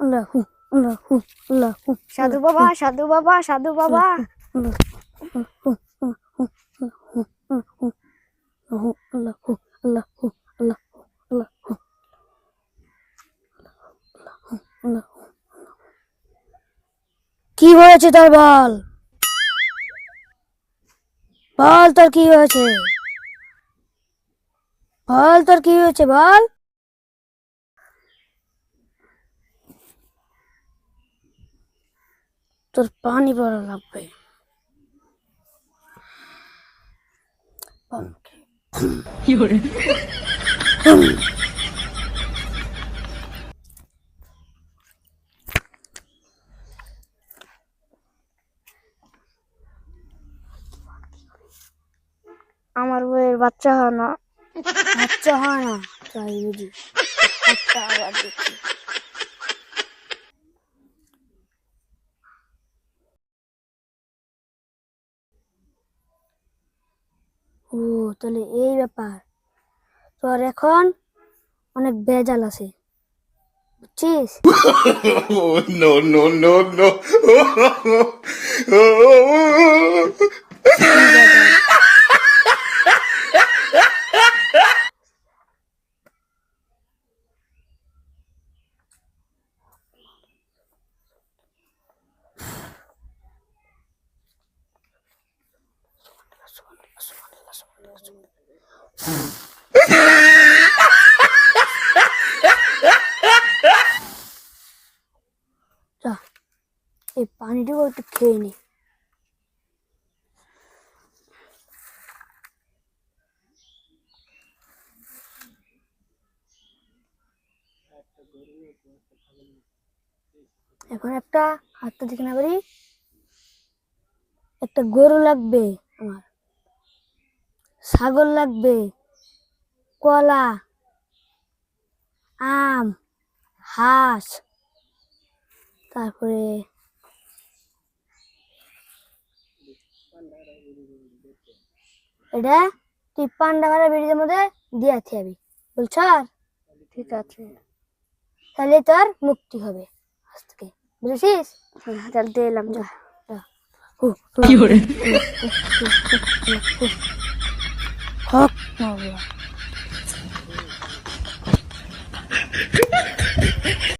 আল্লাহু আল্লাহু আল্লাহু সাধু বাবা সাধু বাবা সাধু বাবা। আল্লাহু আল্লাহু আল্লাহু আল্লাহু আল্লাহু আল্লাহু আল্লাহু। কি হয়েছে তোর বল? বল তোর কি হয়েছে? বল তোর কি হয়েছে বল? তোর পানি পড়া লাগবে। আমার বইয়ের বাচ্চা হয় না। বাচ্চা হয় না বাচ্চা আবার দেখি। ও তাহলে এই ব্যাপার তোর এখন অনেক বেজাল আছে বুঝছিস no no no no, no. যা এই পানিটুকু একটু খেয়ে নি। এখন একটা হাতটা দেখে না পারি একটা গরু লাগবে আমার। ছাগল লাগবে কলা আম হাঁস তারপরে এটা তুই পান্ডা ভাড়া বেরিয়ে মধ্যে দিয়ে যাবি বলছ ঠিক আছে তাহলে তোর মুক্তি হবে আজ থেকে বুঝেছিস হ্যাঁ, তাহলে দিয়ে এলাম যা করে はっ、やばい。